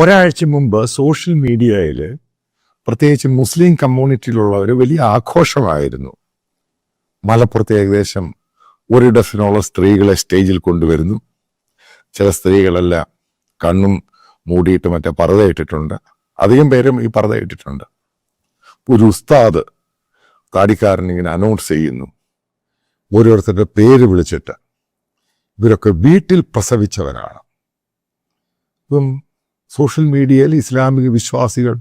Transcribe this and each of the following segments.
ഒരാഴ്ച മുമ്പ് സോഷ്യൽ മീഡിയയിൽ പ്രത്യേകിച്ച് മുസ്ലിം കമ്മ്യൂണിറ്റിയിലുള്ള ഒരു വലിയ ആഘോഷമായിരുന്നു. മലപ്പുറത്ത് ഏകദേശം ഒരു ഡസനോളം സ്ത്രീകളെ സ്റ്റേജിൽ കൊണ്ടുവരുന്നു. ചില സ്ത്രീകളെല്ലാം കണ്ണും മൂടിയിട്ട് മറ്റേ പറത ഇട്ടിട്ടുണ്ട് അധികം പേരും ഈ പറത ഇട്ടിട്ടുണ്ട് ഒരു ഉസ്താദ് താടിക്കാരൻ ഇങ്ങനെ അനൗൺസ് ചെയ്യുന്നു. ഓരോരുത്തരുടെ പേര് വിളിച്ചിട്ട്. ഇവരൊക്കെ വീട്ടിൽ പ്രസവിച്ചവരാണ്. ഇപ്പം സോഷ്യൽ മീഡിയയിൽ ഇസ്ലാമിക വിശ്വാസികൾ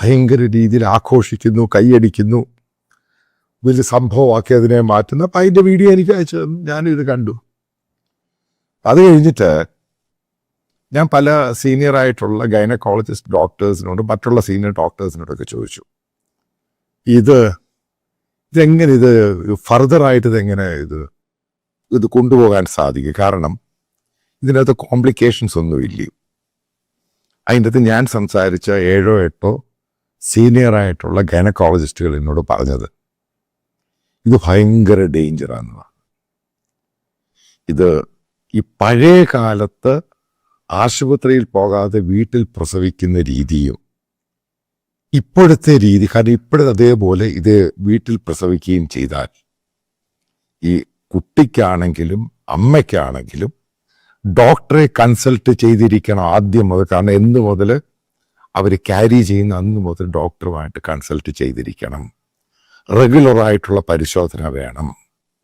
ഭയങ്കര രീതിയിൽ ആഘോഷിക്കുന്നു കൈയടിക്കുന്നു. വലിയ സംഭവമാക്കി അതിനെ മാറ്റുന്നു. അപ്പം അതിന്റെ വീഡിയോ എനിക്ക് അയച്ചു തന്നു. ഞാനിത് കണ്ടു. അത് കഴിഞ്ഞിട്ട് ഞാൻ പല സീനിയർ ആയിട്ടുള്ള ഗൈനക്കോളജിസ്റ്റ് ഡോക്ടേഴ്സിനോടും മറ്റുള്ള സീനിയർ ഡോക്ടേഴ്സിനോടൊക്കെ ചോദിച്ചു. ഇത് ഇതെങ്ങനെ ഇത് ഫർദറായിട്ട് ഇതെങ്ങനെ ഇത് ഇത് കൊണ്ടുപോകാൻ സാധിക്കും? കാരണം ഇതിനകത്ത് കോംപ്ലിക്കേഷൻസ് ഒന്നും ഇല്ല അതിന്റെ അകത്ത് ഞാൻ സംസാരിച്ച ഏഴോ എട്ടോ സീനിയറായിട്ടുള്ള ഗൈനക്കോളജിസ്റ്റുകൾ എന്നോട് പറഞ്ഞത് ഇത് ഭയങ്കര ഡേഞ്ചറാന്ന് പറഞ്ഞു ഇത് ഈ പഴയ കാലത്ത് ആശുപത്രിയിൽ പോകാതെ വീട്ടിൽ പ്രസവിക്കുന്ന രീതിയും ഇപ്പോഴത്തെ രീതി കാരണം ഇപ്പോഴത്തെ അതേപോലെ ഇത് വീട്ടിൽ പ്രസവിക്കുകയും ചെയ്താൽ ഈ കുട്ടിക്കാണെങ്കിലും അമ്മയ്ക്കാണെങ്കിലും ഡോക്ടറെ കൺസൾട്ട് ചെയ്തിരിക്കണം ആദ്യം മുതൽ. കാരണം എന്ന് മുതൽ അവർ ക്യാരി ചെയ്യുന്ന അന്ന് മുതൽ ഡോക്ടറുമായിട്ട് കൺസൾട്ട് ചെയ്തിരിക്കണം. റെഗുലറായിട്ടുള്ള പരിശോധന വേണം.